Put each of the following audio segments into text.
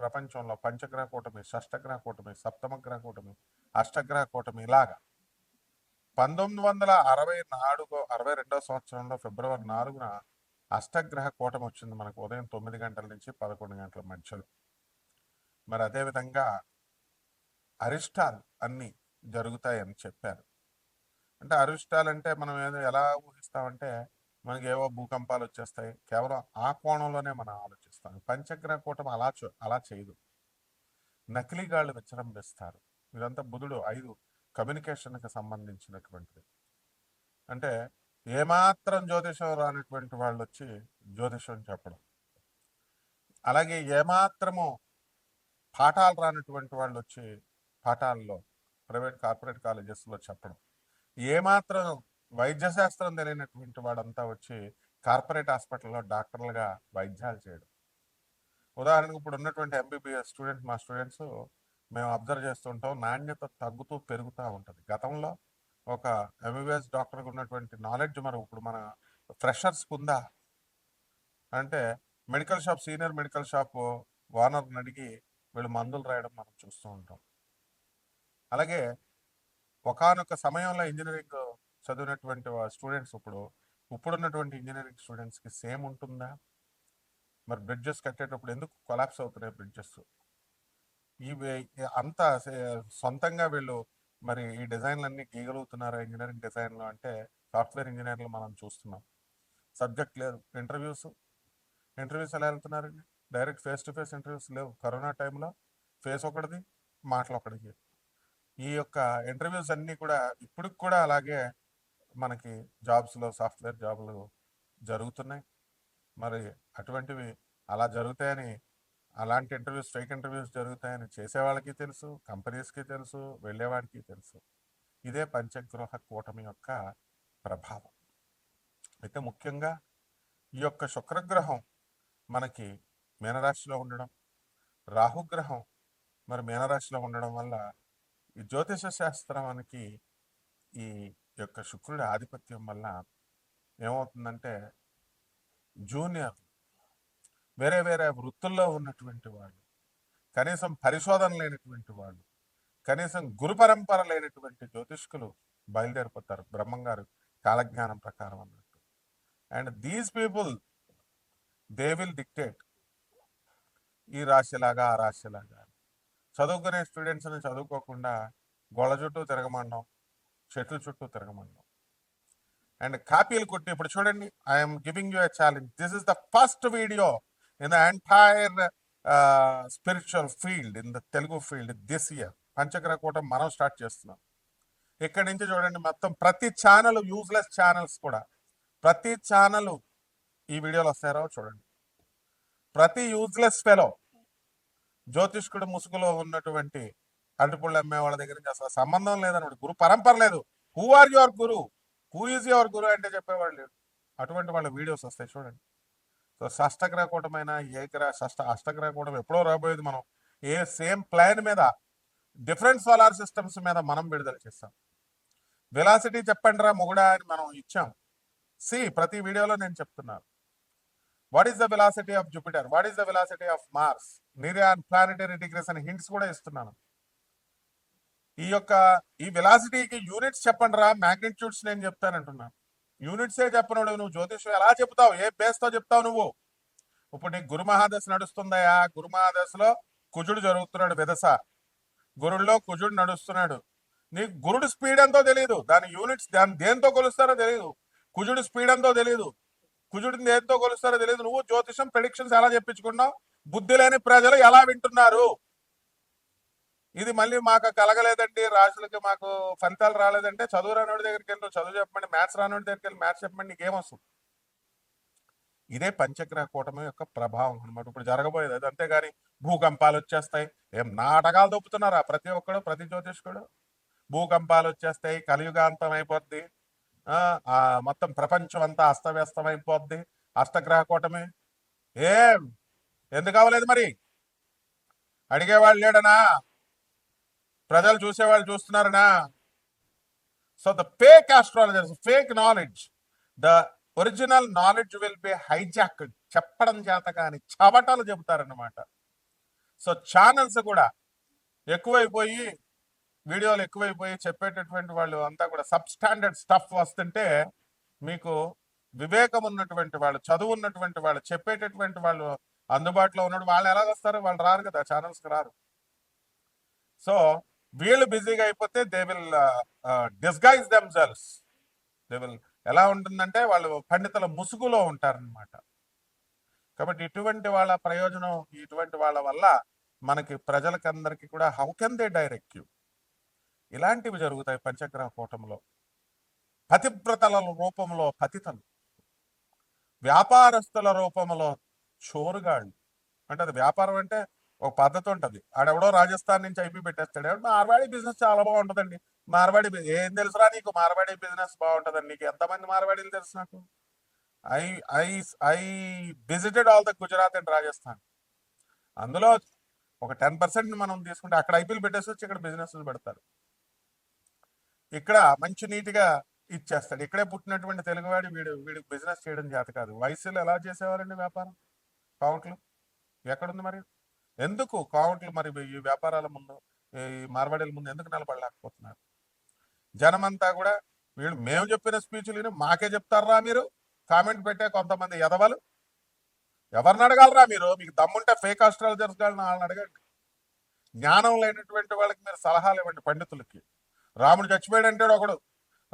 ప్రపంచంలో పంచగ్రహ కూటమి షష్టగ్రహ కూటమి సప్తమ గ్రహ కూటమి అష్టగ్రహ కూటమి ఇలాగా. పంతొమ్మిది వందల అరవై నాలుగో అరవై రెండో సంవత్సరంలో ఫిబ్రవరి నాలుగున అష్టగ్రహ కూటమి వచ్చింది మనకు ఉదయం తొమ్మిది గంటల నుంచి పదకొండు గంటల మధ్యలో. మరి అదేవిధంగా అరిష్టాలు అన్నీ జరుగుతాయని చెప్పారు. అంటే అరిష్టాలు అంటే మనం ఏదో ఎలా ఊహిస్తామంటే మనకి ఏవో భూకంపాలు వచ్చేస్తాయి. కేవలం ఆ కోణంలోనే మనం ఆలోచిస్తాం పంచగ్రహ కూటమి అలా అలా చేయదు. నకిలీగాళ్ళు విజృంభిస్తారు ఇదంతా బుధుడు ఐదు కమ్యూనికేషన్కి సంబంధించినటువంటిది. అంటే ఏమాత్రం జ్యోతిషం రానటువంటి వాళ్ళు వచ్చి జ్యోతిషం చెప్పడం. అలాగే ఏమాత్రము పాఠాలు రానటువంటి వాళ్ళు వచ్చి పాఠాల్లో ప్రైవేట్ కార్పొరేట్ కాలేజెస్లో చెప్పడం. ఏమాత్రం వైద్యశాస్త్రం తెలియనటువంటి వాడంతా వచ్చి కార్పొరేట్ హాస్పిటల్లో డాక్టర్లుగా వైద్యాలు చేయడం. ఉదాహరణకు ఇప్పుడు ఉన్నటువంటి ఎంబీబీఎస్ స్టూడెంట్స్ మా స్టూడెంట్స్ మేము అబ్జర్వ్ చేస్తుంటాం నాణ్యత తగ్గుతూ పెరుగుతూ ఉంటుంది. గతంలో ఒక ఎంబీబీఎస్ డాక్టర్కి ఉన్నటువంటి నాలెడ్జ్ మనం ఇప్పుడు మన ఫ్రెషర్స్కి ఉందా? అంటే medical shop senior medical shop ఓనర్ని అడిగి వీళ్ళు మందులు రాయడం మనం చూస్తూ ఉంటాం. అలాగే ఒకానొక సమయంలో ఇంజనీరింగ్ చదివినటువంటి స్టూడెంట్స్ ఇప్పుడు ఇప్పుడున్నటువంటి ఇంజనీరింగ్ స్టూడెంట్స్కి సేమ్ ఉంటుందా? మరి బ్రిడ్జెస్ కట్టేటప్పుడు ఎందుకు కొలాప్స్ అవుతున్నాయి బ్రిడ్జెస్? ఇవి అంత సొంతంగా వీళ్ళు మరి ఈ డిజైన్లన్నీ గీయగలుగుతున్నారా ఇంజనీరింగ్ డిజైన్లు అంటే సాఫ్ట్వేర్ ఇంజనీర్లు మనం చూస్తున్నాం. సబ్జెక్ట్ లేదు. ఇంటర్వ్యూస్? ఇంటర్వ్యూస్ ఎలా వెళ్తున్నారండి? Direct face to face interviews లేవు. కరోనా టైంలో ఫేస్ ఒకటిది మాటలు ఒకటిది. ఈ యొక్క ఇంటర్వ్యూస్ అన్నీ కూడా ఇప్పటికి కూడా అలాగే మనకి జాబ్స్లో సాఫ్ట్వేర్ జాబులు జరుగుతున్నాయి. మరి అటువంటివి అలా జరుగుతాయని అలాంటి ఇంటర్వ్యూస్ ఫేక్ ఇంటర్వ్యూస్ జరుగుతాయని చేసేవాళ్ళకి తెలుసు కంపెనీస్కి తెలుసు వెళ్ళేవాడికి తెలుసు. ఇదే పంచగృహ కూటమి యొక్క ప్రభావం. అయితే ముఖ్యంగా ఈ యొక్క శుక్రగ్రహం మనకి మీనరాశిలో ఉండడం రాహుగ్రహం మరి మీనరాశిలో ఉండడం వల్ల ఈ జ్యోతిష శాస్త్రానికి ఈ యొక్క శుక్రుడి ఆధిపత్యం వల్ల ఏమవుతుందంటే జూనియర్ వేరే వేరే వృత్తుల్లో ఉన్నటువంటి వాళ్ళు కనీసం పరిశోధన లేనటువంటి వాళ్ళు కనీసం గురు పరంపర లేనటువంటి జ్యోతిష్కులు బయలుదేరిపోతారు. బ్రహ్మంగారు కాలజ్ఞానం ప్రకారం అన్నట్టు. And these people they will dictate ఈ రాశిలాగా ఆ రాశిలాగా. చదువుకునే స్టూడెంట్స్ని చదువుకోకుండా గొళ్ళ చుట్టూ తిరగమండం చెట్ల చుట్టూ తిరగమండం. అండ్ కాపీలు కొట్టి ఇప్పుడు చూడండి I'm giving you a challenge this is the first video in the entire spiritual field in the Telugu field this year పంచగ్రహ కూటం మనం స్టార్ట్ చేస్తున్నాం. ఇక్కడి నుంచి చూడండి మొత్తం ప్రతి ఛానల్ యూజ్లెస్ ఛానల్స్ కూడా. ప్రతి ఛానల్ ఈ వీడియోలు వస్తారో చూడండి. ప్రతి యూజ్లెస్ ఫెలో జ్యోతిష్కుడు ముసుగులో ఉన్నటువంటి అరటిపళ్ళు అమ్మే వాళ్ళ దగ్గర నుంచి అసలు సంబంధం లేదన్నమాట గురు పరంపర లేదు. Who are your guru who is your guru అంటే చెప్పేవాళ్ళు లేడు. అటువంటి వాళ్ళ వీడియోస్ వస్తాయి చూడండి. సో షష్టగ్రహ ఏకరా షష్ట అష్టగ్రహకూటం ఎప్పుడో రాబోయేది మనం. ఏ సేమ్ ప్లాన్ మీద డిఫరెంట్ సోలార్ సిస్టమ్స్ మీద మనం విడుదల చేస్తాం. వెలాసిటీ చెప్పండి రా మొగుడా అని మనం ఇచ్చాం. సి ప్రతి వీడియోలో నేను చెప్తున్నాను. What is the velocity of Jupiter what is the velocity of Mars నీరియాన్ planetary degrees అని హింట్స్ కూడా ఇస్తున్నాను. ఈ యొక్క ఈ వెలాసిటీకి యూనిట్స్ చెప్పండి రా మ్యాగ్నిట్యూడ్స్ నేను చెప్తానంటున్నాను యూనిట్సే చెప్పను నువ్వు జ్యోతిషం ఎలా చెప్తావు ఏ బేస్తో చెప్తావు నువ్వు? ఇప్పుడు నీకు గురు మహాదశ నడుస్తుందయా? గురు మహాదశలో కుజుడు జరుగుతున్నాడు విదస గురుడులో కుజుడు నడుస్తున్నాడు. నీకు గురుడు స్పీడ్ ఎంతో తెలియదు దాని యూనిట్స్ దాని దేంతో కొలుస్తారో తెలియదు కుజుడు స్పీడ్ ఎంతో తెలియదు కుజుడిని దేంతో కొలుస్తారో తెలియదు నువ్వు జ్యోతిషం ప్రెడిక్షన్స్ ఎలా చెప్పించుకున్నావు? బుద్ధి లేని ప్రజలు ఎలా వింటున్నారు? ఇది మళ్ళీ మాకు కలగలేదండి. రాజులకి మాకు ఫలితాలు రాలేదంటే చదువు రానోడి దగ్గరికి వెళ్ళి చదువు చెప్పండి మ్యాథ్స్ రానోడి దగ్గరికి వెళ్ళి మ్యాథ్స్ చెప్పండి నీకేమొస్తుంది ఇదే పంచగ్రహ కూటమి యొక్క ప్రభావం అనమాట ఇప్పుడు జరగబోయేది అది అంతేగాని భూకంపాలు వచ్చేస్తాయి. ఏం నాటకాలు దొప్పుతున్నారా ప్రతి ఒక్కడు ప్రతి జ్యోతిష్కుడు? భూకంపాలు వచ్చేస్తాయి కలియుగాంతం అయిపోద్ది. ఆ మొత్తం ప్రపంచం అంతా అస్తవ్యస్తం అయిపోద్ది. అష్టగ్రహ కూటమి. ఏం? ఎందుకు అవ్వలేదు మరి? అడిగేవాళ్ళు లేడనా? ప్రజలు చూసేవాళ్ళు చూస్తున్నారనా? So the fake astrologers fake knowledge the original knowledge will be hijack చెప్పడం చేత కానీ చవటాలు చెబుతారన్నమాట. సో ఛానల్స్ కూడా ఎక్కువైపోయి వీడియోలు ఎక్కువైపోయి చెప్పేటటువంటి వాళ్ళు అంతా కూడా సబ్ స్టాండర్డ్ స్టఫ్ వస్తుంటే మీకు వివేకం ఉన్నటువంటి వాళ్ళు చదువు ఉన్నటువంటి వాళ్ళు చెప్పేటటువంటి వాళ్ళు అందుబాటులో ఉన్నప్పుడు వాళ్ళు ఎలా వస్తారు? వాళ్ళు రారు కదా ఛానల్స్కి రారు. సో వీళ్ళు బిజీగా అయిపోతే they will disguise themselves they will ఎలా ఉంటుందంటే వాళ్ళు పండితుల ముసుగులో ఉంటారనమాట కాబట్టి ఇటువంటి వాళ్ళ ప్రయోజనం ఇటువంటి వాళ్ళ వల్ల మనకి ప్రజలకందరికీ కూడా how can they direct you ఇలాంటివి జరుగుతాయి పంచగ్రహ కూటంలో. పతివ్రతల రూపంలో పతితలు. వ్యాపారస్తుల రూపంలో చోరుగాళ్ళు. అంటే అది వ్యాపారం అంటే ఒక పద్ధతి ఉంటుంది. ఆడెవడో రాజస్థాన్ నుంచి ఐపీ పెట్టేస్తాడు. మార్వాడి బిజినెస్ చాలా బాగుంటుందండి. మార్వాడి ఏం తెలుసురా నీకు? మార్వాడి బిజినెస్ బాగుంటుందండి. నీకు ఎంతమంది మార్వాడీలు తెలుసు నాకు? I I I visited all the Gujarat and Rajasthan. అందులో ఒక టెన్ పర్సెంట్ మనం తీసుకుంటే అక్కడ ఐపీఎల్ పెట్టేసి వచ్చి ఇక్కడ బిజినెస్ పెడతారు. ఇక్కడ మంచి నీట్గా ఇచ్చేస్తాడు. ఇక్కడే పుట్టినటువంటి తెలుగువాడి వీడు వీడికి బిజినెస్ చేయడం చేత కాదు. వయసులో ఎలా చేసేవారండి వ్యాపారం? కౌంట్లు ఎక్కడుంది మరి? ఎందుకు కావుంట్లు మరి ఈ వ్యాపారాల ముందు ఈ మార్వాడీల ముందు ఎందుకు నిలబడలేకపోతున్నారు? జనమంతా కూడా వీళ్ళు మేము చెప్పిన స్పీచ్లు విని మాకే చెప్తారా మీరు? కామెంట్ పెట్టే కొంతమంది ఎదవలు ఎవరిని అడగాలరా మీరు? మీకు దమ్ముంటే ఫేక్ ఆస్ట్రాలజర్స్ వాళ్ళని వాళ్ళని అడగండి. జ్ఞానం లేనటువంటి వాళ్ళకి మీరు సలహాలు ఇవ్వండి పండితులకి. రాముడు చచ్చిపోయాడు అంటాడు ఒకడు.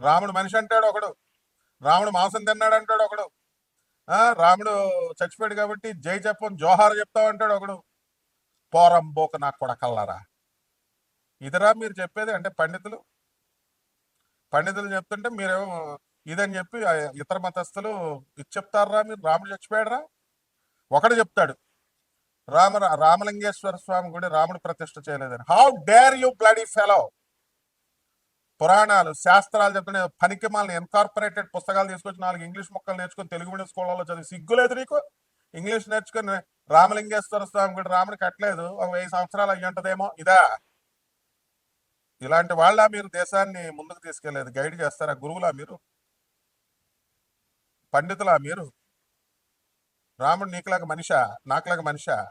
రాముడు మనిషి అంటాడు ఒకడు. రాముడు మాంసం తిన్నాడు అంటాడు ఒకడు. రాముడు చచ్చిపోయాడు కాబట్టి జై చెప్పం జోహార్ చెప్తావు అంటాడు ఒకడు. పోరం బోక నాకు ఇదిరా మీరు చెప్పేది అంటే పండితులు. పండితులు చెప్తుంటే మీరేమో ఇదని చెప్పి ఇతర మతస్థులు ఇది చెప్తారా మీరు? రాముడు చచ్చిపోయాడరా? ఒకడు చెప్తాడు. రామ రామలింగేశ్వర స్వామి గుడి రాముడు ప్రతిష్ట చేయలేదని. How dare you bloody fellow పురాణాలు శాస్త్రాలు చెప్తున్న పనికి మాలను ఇన్కార్పొరేటెడ్ పుస్తకాలు తీసుకొచ్చి నాలుగు ఇంగ్లీష్ మొక్కలు నేర్చుకుని తెలుగు మీడియం స్కూళ్ళలో చదివి సిగ్గులేదు నీకు? ఇంగ్లీష్ నేర్చుకుని రామలింగేశ్వర స్వామి గుడి రాముడు కట్టలేదు. ఒక వెయ్యి సంవత్సరాలు అయ్యి ఉంటదేమో. ఇదా. ఇలాంటి వాళ్ళ మీరు? దేశాన్ని ముందుకు తీసుకెళ్ళేదు గైడ్ చేస్తారా గురువులా మీరు? పండితులా మీరు? రాముడు నీకులాగా మనిషా? నాకులాగా మనిషా?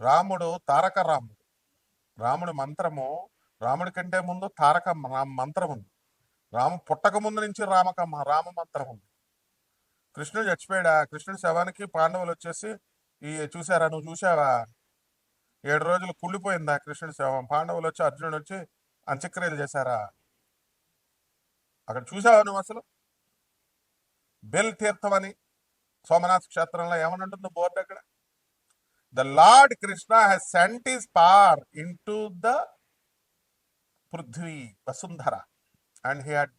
రాముడు తారక రాముడు. రాముడి మంత్రము. రాముడి కంటే ముందు తారక మంత్రం ఉంది రాము పుట్టక ముందు నుంచి రామక రామ మంత్రం ఉంది కృష్ణుడు చచ్చిపోయాడా? కృష్ణుడి శవానికి పాండవులు వచ్చేసి ఈ చూసారా నువ్వు చూసావా ఏడు రోజులు కుళ్ళిపోయిందా కృష్ణుడి శవం? పాండవులు వచ్చి అర్జునుడు వచ్చి అంత్యక్రియలు చేశారా? అక్కడ చూసావా నువ్వు అసలు? బెల్ తీర్థం అని సోమనాథ్ క్షేత్రంలో ఏమని ఉంటుంది బోర్డు అక్కడ? The Lord Krishna he's sent his power into the Prithvi Vasundhara. And he had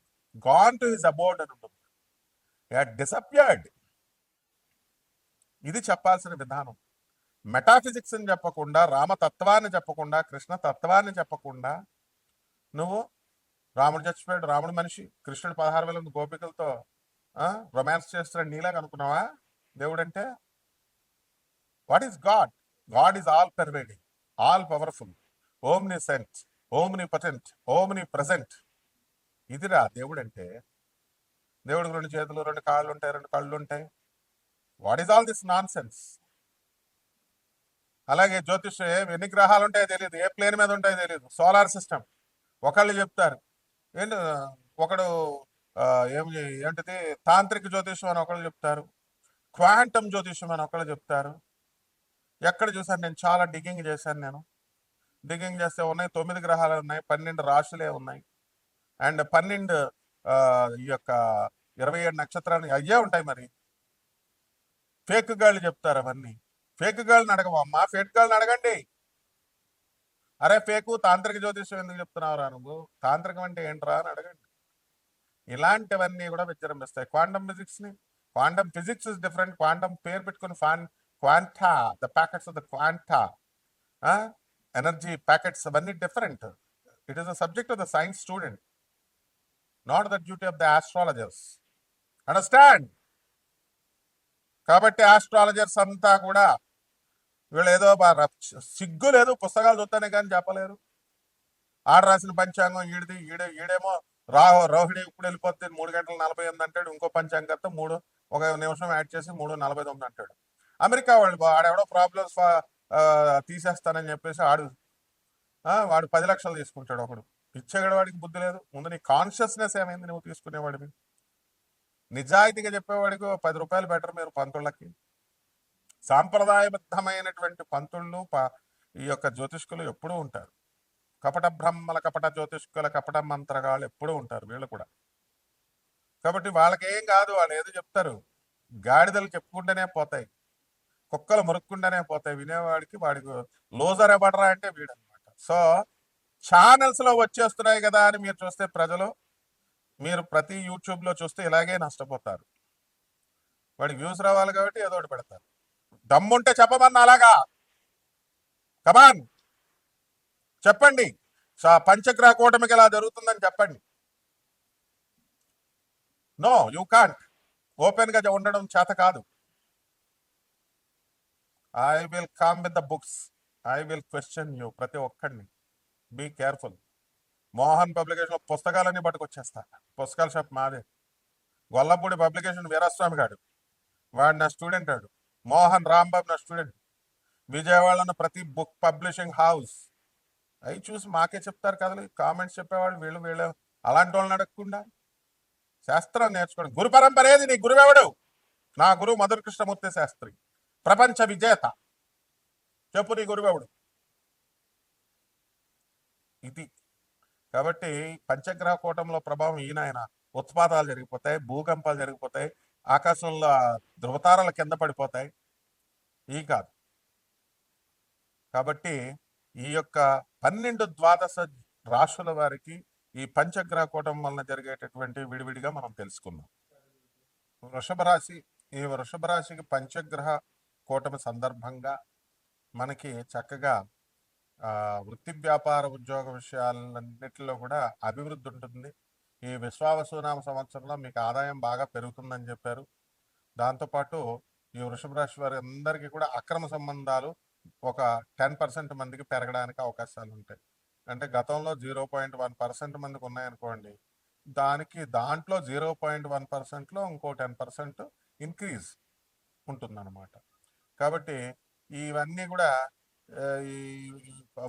gone to his abode అని ఉంటుంది. హ్యాడ్ డిసపియర్డ్ ఇది చెప్పాల్సిన విధానం. మెటాఫిజిక్స్ అని చెప్పకుండా రామతత్వాన్ని చెప్పకుండా కృష్ణ తత్వాన్ని చెప్పకుండా నువ్వు రాముడు చచ్చిపోయాడు రాముడు మనిషి కృష్ణుడు పదహారు వేల గోపికలతో రొమాన్స్ చేస్తున్నాడు నీలాగా అనుకున్నావా? దేవుడు అంటే what is God God is all pervading all powerful omniscient omnipotent omnipresent ఇదిరా దేవుడు అంటే దేవుడికి రెండు చేతులు రెండు కాళ్ళు ఉంటాయి రెండు కళ్ళు ఉంటాయి what is all this nonsense అలాగే జ్యోతిష్యం ఎన్ని గ్రహాలు ఉంటాయో తెలియదు ఏ ప్లేన్ మీద ఉంటాయో తెలియదు సోలార్ సిస్టమ్. ఒకళ్ళు చెప్తారు ఏంటి ఒకడు ఏమి ఏం ఏంటిది తాంత్రిక జ్యోతిషం అని ఒకళ్ళు చెప్తారు క్వాంటమ్ జ్యోతిష్యం అని ఒకళ్ళు చెప్తారు. ఎక్కడ చూసాను నేను? చాలా డిగ్గింగ్ చేశాను నేను. డిగ్గింగ్ చేస్తే ఉన్నాయి తొమ్మిది గ్రహాలు ఉన్నాయి పన్నెండు రాశులే ఉన్నాయి. అండ్ పన్నెండు ఈ యొక్క ఇరవై ఏడు నక్షత్రాలు అయ్యే ఉంటాయి మరి. ఫేక్ గాళ్ళు చెప్తారు అవన్నీ. ఫేక్ గాళ్ళని అడగవమ్మా ఫేక్ గాళ్ళని అడగండి. అరే ఫేకు తాంత్రిక జ్యోతిష్యం ఎందుకు చెప్తున్నావురా నువ్వు? తాంత్రికం అంటే ఏంట్రా అని అడగండి. ఇలాంటివన్నీ కూడా విజృంభిస్తాయి. Quantum ఫిజిక్స్ని quantum physics is different. Quantum పేరు పెట్టుకుని fan quanta the packets of the quanta energy packets అవన్నీ different. It is the subject of the science student. Not the duty of the astrologers understand కాబట్టి astrologers అంతా కూడా వీళ్ళు ఏదో ర- సిగ్గు లేదు పుస్తకాలు చూస్తానే కానీ చెప్పలేరు. ఆడ రాసిన పంచాంగం ఈడిది ఈడే ఈడేమో రాహు రోహిణి ఇప్పుడు వెళ్ళిపోతే మూడు గంటల నలభై ఎనిమిది అంటాడు ఇంకో పంచాంగంతో మూడు ఒక నిమిషం యాడ్ చేసి మూడు నలభై తొమ్మిది అంటాడు. అమెరికా వాళ్ళు ఆడెవడో ప్రాబ్లమ్స్ తీసేస్తానని చెప్పేసి ఆడు వాడు పది లక్షలు తీసుకుంటాడు ఒకడు. పిచ్చగడవాడికి బుద్ధి లేదు. ముందు నీ కాన్షియస్నెస్ ఏమైంది నువ్వు తీసుకునేవాడివి? నిజాయితీగా చెప్పేవాడికి ఓ పది రూపాయలు బెటర్ మీరు పంతుళ్ళకి. సాంప్రదాయబద్ధమైనటువంటి పంతుళ్ళు ప- ఈ యొక్క జ్యోతిష్కులు ఎప్పుడూ ఉంటారు. కపట బ్రహ్మల కపట జ్యోతిష్కుల కపట మంత్రగాళ్ళు ఎప్పుడూ ఉంటారు వీళ్ళు కూడా. కాబట్టి వాళ్ళకేం కాదు వాళ్ళు ఏదో చెప్తారు. గాడిదలు చెప్పుకుంటేనే పోతాయి. కుక్కలు మురుక్కుంటూనే పోతాయి. వినేవాడికి వాడికి లోజర్ ఎవడరా అంటే వీడనమాట సో ఛానల్స్లో వచ్చేస్తున్నాయి కదా అని మీరు చూస్తే ప్రజలు మీరు ప్రతి యూట్యూబ్లో చూస్తే ఇలాగే నష్టపోతారు. వాడికి వ్యూస్ రావాలి కాబట్టి ఏదో ఒకటి పెడతారు. దమ్ముంటే చెప్పమన్నా అలాగా? కమాన్ చెప్పండి. పంచగ్రహ కూటమికి ఇలా జరుగుతుందని చెప్పండి. నో యూ కాంట్ ఓపెన్గా ఉండడం చేత కాదు. I will come with the books I will question you ప్రతి ఒక్కడిని. బీ కేర్ఫుల్ మోహన్ పబ్లికేషన్ పుస్తకాలన్నీ పట్టుకొచ్చేస్తా. పుస్తకాల షాప్ మాదే. గొల్లపూడి పబ్లికేషన్ వీరాస్వామి గాడు. వాడు నా స్టూడెంట్ ఆడు. మోహన్ రాంబాబు నా స్టూడెంట్. విజయవాడలో ప్రతి బుక్ పబ్లిషింగ్ హౌస్. అవి చూసి మాకే చెప్తారు కదలు. కామెంట్స్ చెప్పేవాళ్ళు వీళ్ళు వీళ్ళు అలాంటి వాళ్ళని అడగకుండా. శాస్త్రం నేర్చుకోండి గురు పరంపర ఏది? నీ గురువెవడు నా గురువు మధుర కృష్ణమూర్తి శాస్త్రి. ప్రపంచ విజేత. చెప్పు నీ గురువెవడు ఇది. కాబట్టి పంచగ్రహ కూటంలో ప్రభావం ఈయన ఉత్పాదాలు ఉత్పాతాలు జరిగిపోతాయి భూకంపాలు జరిగిపోతాయి ఆకాశంలో ధృవతారాలు కింద పడిపోతాయి. ఈ కాదు. కాబట్టి ఈ యొక్క పన్నెండు ద్వాదశ రాశుల వారికి ఈ పంచగ్రహ కూటం వలన జరిగేటటువంటి విడివిడిగా మనం తెలుసుకుందాం. వృషభ రాశి ఈ వృషభ రాశికి పంచగ్రహ కూటమి సందర్భంగా మనకి చక్కగా వృత్తి వ్యాపార ఉద్యోగ విషయాలన్నిటిలో కూడా అభివృద్ధి ఉంటుంది. ఈ విశ్వావసునామ సంవత్సరంలో మీకు ఆదాయం బాగా పెరుగుతుందని చెప్పారు. దాంతోపాటు ఈ వృషభ రాశి వారి అందరికీ కూడా అక్రమ సంబంధాలు ఒక టెన్ పర్సెంట్ మందికి పెరగడానికి అవకాశాలు ఉంటాయి. అంటే గతంలో జీరో పాయింట్ వన్ పర్సెంట్ మందికి ఉన్నాయనుకోండి దానికి దాంట్లో జీరో పాయింట్ వన్ పర్సెంట్లో ఇంకో టెన్ పర్సెంట్ ఇంక్రీజ్ ఉంటుందన్నమాట. కాబట్టి ఇవన్నీ కూడా ఈ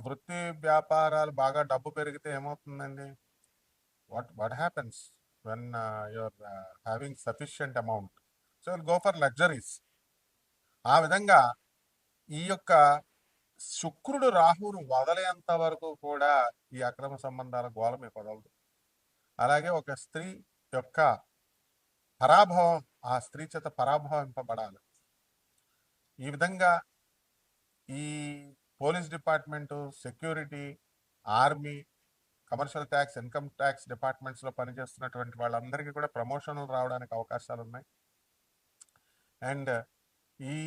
వృత్తి వ్యాపారాలు బాగా డబ్బు పెరిగితే ఏమవుతుందండి? What what happens when your having sufficient amount. So go for luxuries. ఆ విధంగా ఈ యొక్క శుక్రుడు రాహువును వదలేంత వరకు కూడా ఈ అక్రమ సంబంధాల గోల మీకు వదలదు అలాగే ఒక స్త్రీ యొక్క పరాభవం ఆ స్త్రీ చేత పరాభవింపబడాలి. ఈ విధంగా ఈ police department security army commercial tax income tax డిపార్ట్మెంట్స్లో పనిచేస్తున్నటువంటి వాళ్ళందరికీ కూడా ప్రమోషన్లు రావడానికి అవకాశాలు ఉన్నాయి అండ్ ఈ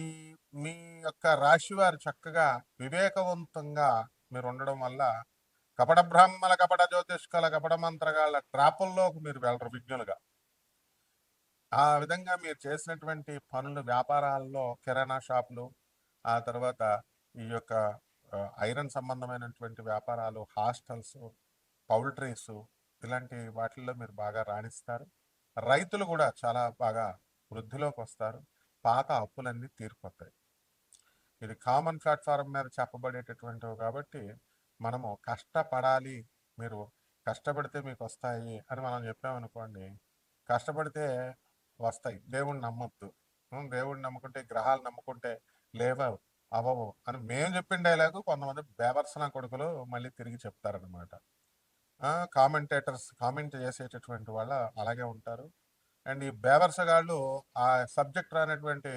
మీ యొక్క రాశి వారు చక్కగా వివేకవంతంగా మీరు ఉండడం వల్ల కపట బ్రాహ్మణ కపట జ్యోతిష్కల కపట మంత్రగాళ్ళ ట్రాపుల్లోకి మీరు వెళ్ళరు విజ్ఞులుగా. ఆ విధంగా మీరు చేసినటువంటి పనులు వ్యాపారాల్లో కిరాణా షాపులు ఆ తర్వాత ఈ యొక్క ఐరన్ సంబంధమైనటువంటి వ్యాపారాలు హాస్టల్స్ పౌల్ట్రీస్ ఇలాంటి వాటిల్లో మీరు బాగా రాణిస్తారు. రైతులు కూడా చాలా బాగా వృద్ధిలోకి వస్తారు. పాత అప్పులన్నీ తీరిపోతాయి. ఇది కామన్ ప్లాట్ఫారం మీద చెప్పబడేటటువంటివి కాబట్టి మనము కష్టపడాలి మీరు కష్టపడితే మీకు వస్తాయి అని మనం చెప్పామనుకోండి కష్టపడితే వస్తాయి. దేవుణ్ణి నమ్మొద్దు. దేవుడిని నమ్ముకుంటే గ్రహాలు నమ్ముకుంటే లేవవు. అవ్వవు అని మేము చెప్పిన డైలాగ్ కొంతమంది బేబర్సన కొడుకులు మళ్ళీ తిరిగి చెప్తారనమాట కామెంటేటర్స్ కామెంట్ చేసేటటువంటి వాళ్ళు అలాగే ఉంటారు. అండ్ ఈ బేవర్సగాళ్ళు ఆ సబ్జెక్ట్ రానటువంటి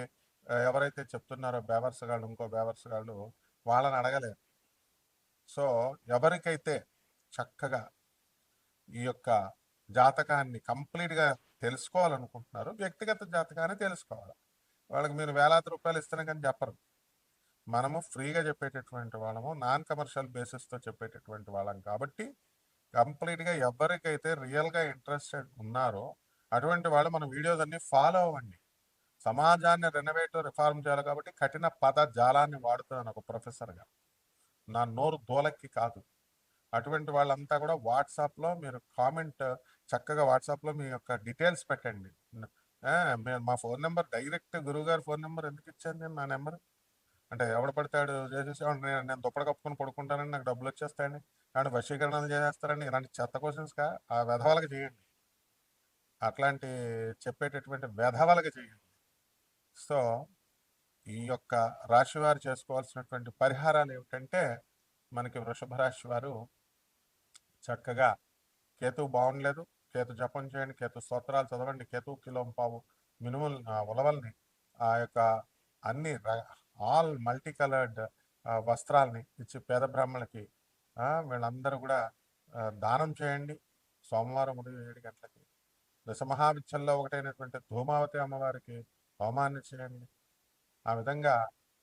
ఎవరైతే చెప్తున్నారో బేవర్సగాళ్ళు ఇంకో బేవర్సగాళ్ళు వాళ్ళని అడగలేరు సో ఎవరికైతే చక్కగా ఈ యొక్క జాతకాన్ని కంప్లీట్గా తెలుసుకోవాలనుకుంటున్నారో వ్యక్తిగత జాతకాన్ని తెలుసుకోవాలి. వాళ్ళకి మీరు వేలాది రూపాయలు ఇస్తాను కానీ చెప్పరు. మనము ఫ్రీగా చెప్పేటటువంటి వాళ్ళము నాన్ కమర్షియల్ బేసిస్తో చెప్పేటటువంటి వాళ్ళం కాబట్టి కంప్లీట్గా ఎవరికైతే రియల్గా ఇంట్రెస్టెడ్ ఉన్నారో అటువంటి వాళ్ళు మన వీడియోస్ అన్ని ఫాలో అవ్వండి. సమాజాన్ని రెనోవేట్ రిఫార్మ్ చేయాలి కాబట్టి కఠిన పద జాలాన్ని వాడుతున్నాను ఒక ప్రొఫెసర్గా. నా నోరు దోలక్కి కాదు. అటువంటి వాళ్ళంతా కూడా వాట్సాప్లో మీరు కామెంట్ చక్కగా వాట్సాప్లో మీ యొక్క డీటెయిల్స్ పెట్టండి. మా ఫోన్ నెంబర్ డైరెక్ట్ గురువు గారి ఫోన్ నెంబర్ ఎందుకు ఇచ్చాను నేను నా నెంబర్? అంటే ఎవడు పడతాడు చేసేసి నేను దుప్పటి కప్పుకొని పడుకుంటానని నాకు డబ్బులు వచ్చేస్తాయండి కానీ వశీకరణ చేసేస్తారని ఇలాంటి చెత్త క్వశ్చన్స్గా ఆ వెధవలకు చేయండి. అట్లాంటి చెప్పేటటువంటి వెధవలకు చేయండి. సో ఈ యొక్క రాశి వారు చేసుకోవాల్సినటువంటి పరిహారాలు ఏమిటంటే మనకి వృషభ రాశి వారు చక్కగా కేతు బాగుండలేదు కేతు జపం చేయండి కేతు స్తోత్రాలు చదవండి కేతు కిలోం పావు మినుములు ఉలవల్ని ఆ యొక్క అన్ని ఆల్ మల్టీ కలర్డ్ వస్త్రాలని ఇచ్చి పేద బ్రాహ్మణులకి వీళ్ళందరూ కూడా దానం చేయండి. సోమవారం ఉదయం ఏడు గంటలకి. దశమహావిచ్చల్లో ఒకటైనటువంటి ధూమావతి అమ్మవారికి హోమాన్ని చేయండి. ఆ విధంగా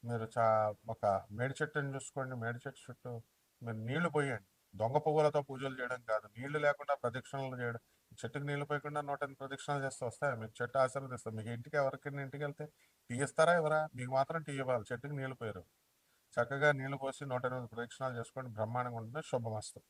మీరు చా ఒక మేడి చెట్టుని చూసుకోండి. మేడి చెట్టు చుట్టూ మీరు నీళ్ళు పోయండి. దొంగ పువ్వులతో పూజలు చేయడం కాదు. నీళ్ళు లేకుండా ప్రదక్షిణలు చేయడం చెట్టుకి నీళ్ళు పోయకుండా నూట ఎనిమిది ప్రదక్షిణలు చేస్తే వస్తాయి? మీకు చెట్టు ఆశీర్వదిస్తుంది మీకు ఇంటికి ఎవరికైనా ఇంటికి వెళ్తే టీ ఇస్తారా ఎవరా? మీకు మాత్రం టీ ఇవ్వాలి. చెట్టుకి నీళ్ళు పోయారు. చక్కగా నీళ్ళు పోసి నూట ఎనిమిది ప్రదక్షిణాలు చేసుకోండి బ్రహ్మాండంగా ఉంటుంది. శుభమస్తు.